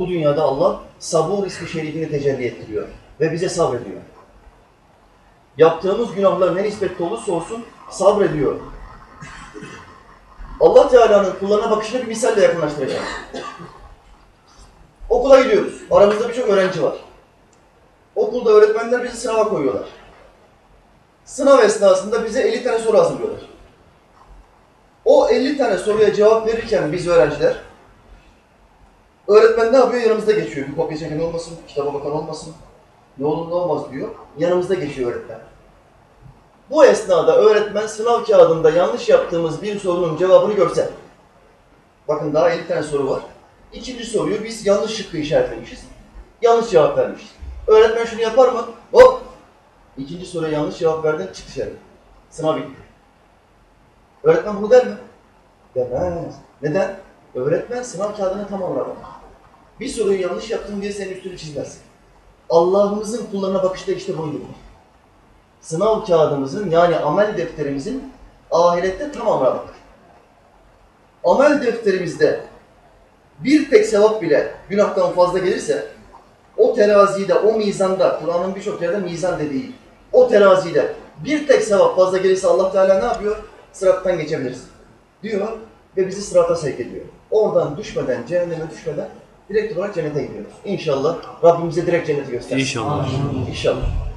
Bu dünyada Allah sabur ismi şerifini tecelli ettiriyor ve bize sabrediyor. Yaptığımız günahlar ne nispette olursa olsun sabrediyor. Allah Teala'nın kullarına bakışını bir misalle yakınlaştıracağım. Okula gidiyoruz. Aramızda birçok öğrenci var. Okulda öğretmenler bizi sınava koyuyorlar. Sınav esnasında bize 50 tane soru hazırlıyorlar. O 50 tane soruya cevap verirken biz öğrenciler öğretmen ne yapıyor? Yanımızda geçiyor. Bir kopya çeken olmasın, kitaba bakan olmasın. Ne olur ne olmaz diyor. Yanımızda geçiyor öğretmen. Bu esnada öğretmen sınav kağıdında yanlış yaptığımız bir sorunun cevabını görse. Bakın daha 50 tane soru var. İkinci soruyu biz yanlış şıkkı işaretlemişiz. Yanlış cevap vermişiz. Öğretmen şunu yapar mı? Hop! İkinci soruya yanlış cevap verdin, çık dışarı. Sınav bitti. Öğretmen bunu der mi? Demez. Neden? Öğretmen sınav kağıdına tam olarak bakar. Bir soruyu yanlış yaptın diye senin üstünü çizmez. Allah'ımızın kullarına bakışta işte bunu gibi. Sınav kağıdımızın yani amel defterimizin ahirette tamamına bakar. Amel defterimizde bir tek sevap bile günahtan fazla gelirse o terazide, o mizanda, Kur'an'ın birçok yerde mizan dediği, o terazide bir tek sevap fazla gelirse Allah Teala ne yapıyor? Sırattan geçebiliriz diyor ve bizi sırata sevk ediyor. Oradan düşmeden, cehenneme düşmeden direkt olarak cennete gidiyoruz. İnşallah Rabbimize direkt cenneti göstersin. İnşallah. İnşallah.